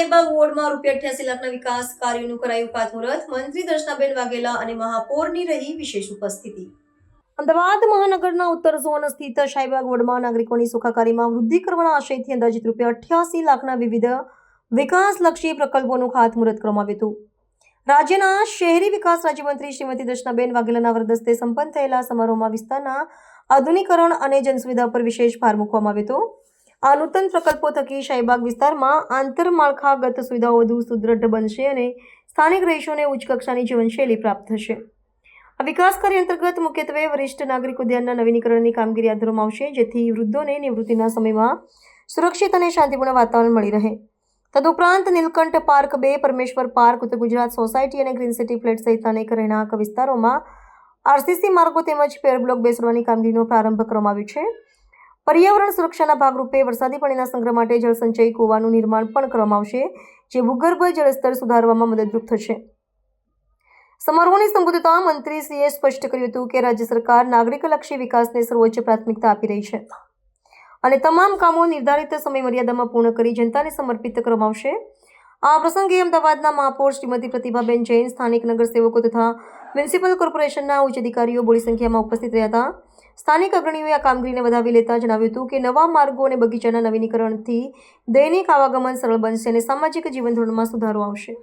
શાહીબાગ વોર્ડમાં રૂપિયા અઠ્યાસી લાખના વિકાસ કાર્યોનું કરાયું ખાતમુહૂર્ત મંત્રી દર્શનાબેન વાઘેલા અને મહાપૌરની રહી વિશેષ ઉપસ્થિતિ. અમદાવાદ મહાનગરના ઉત્તર ઝોન સ્થિત શાહીબાગ વોર્ડમાં નાગરિકોની સુખાકારીમાં વૃદ્ધિ કરવાના આશયથી અંદાજિત રૂપિયા અઠ્યાસી લાખના વિવિધ વિકાસલક્ષી પ્રકલ્પોનું ખાતમુહૂર્ત કરવામાં આવ્યું હતું. રાજ્યના શહેરી વિકાસ રાજ્યમંત્રી શ્રીમતી દર્શનાબેન વાઘેલાના વરદસ્તે સંપન્ન થયેલા સમારોહમાં વિસ્તારના આધુનિકરણ અને જનસુવિધા પર વિશેષ ભાર મૂકવામાં આવ્યો હતો. આ નૂતન પ્રકલ્પો થકી શાહીબાગ વિસ્તારમાં આંતરમાળખાગત સુવિધાઓ વધુ સુદૃઢ બનશે અને સ્થાનિક રહીશોને ઉચ્ચ કક્ષાની જીવનશૈલી પ્રાપ્ત થશે. આ વિકાસ કાર્ય અંતર્ગત મુખ્યત્વે વરિષ્ઠ નાગરિક ઉદ્યાનના નવીનીકરણની કામગીરી હાથ ધરવામાં આવશે, જેથી વૃદ્ધોને નિવૃત્તિના સમયમાં સુરક્ષિત અને શાંતિપૂર્ણ વાતાવરણ મળી રહે. તદુપરાંત નીલકંઠ પાર્ક બે, પરમેશ્વર પાર્ક, ઉત્તર ગુજરાત સોસાયટી અને ગ્રીન સિટી ફ્લેટ સહિત અનેક રહેણાંક વિસ્તારોમાં આરસીસી માર્ગો તેમજ પેર બ્લોક બેસવાની કામગીરીનો પ્રારંભ કરવામાં આવ્યો છે. પર્યાવરણ સુરક્ષાના ભાગરૂપે વરસાદી પાણીના સંગ્રહ માટે જળસંચય કૂવાનું નિર્માણ પણ કરવામાં આવશે, જે ભૂગર્ભ જળસ્તર સુધારવામાં મદદરૂપ થશે. સમારોહને સંબોધતા મંત્રીશ્રીએ સ્પષ્ટ કર્યું હતું કે રાજ્ય સરકાર નાગરિકલક્ષી વિકાસને સર્વોચ્ચ પ્રાથમિકતા આપી રહી છે અને તમામ કામો નિર્ધારિત સમય મર્યાદામાં પૂર્ણ કરી જનતાને સમર્પિત કરવામાં આવશે. આ પ્રસંગે અમદાવાદના મહાપૌર શ્રીમતી પ્રતિભાબેન જૈન સ્થાનિક નગરસેવકો તથા મ્યુનિસિપલ કોર્પોરેશનના ઉચ્ચ અધિકારીઓ બોડી સંખ્યામાં ઉપસ્થિત રહ્યા હતા. સ્થાનિક અગ્રણીઓએ આ કામગીરીને વધાવી લેતા જણાવ્યું હતું કે નવા માર્ગો અને બગીચાના નવીનીકરણથી દૈનિક આવાગમન સરળ બનશે અને સામાજિક જીવન ધોરણમાં સુધારો આવશે.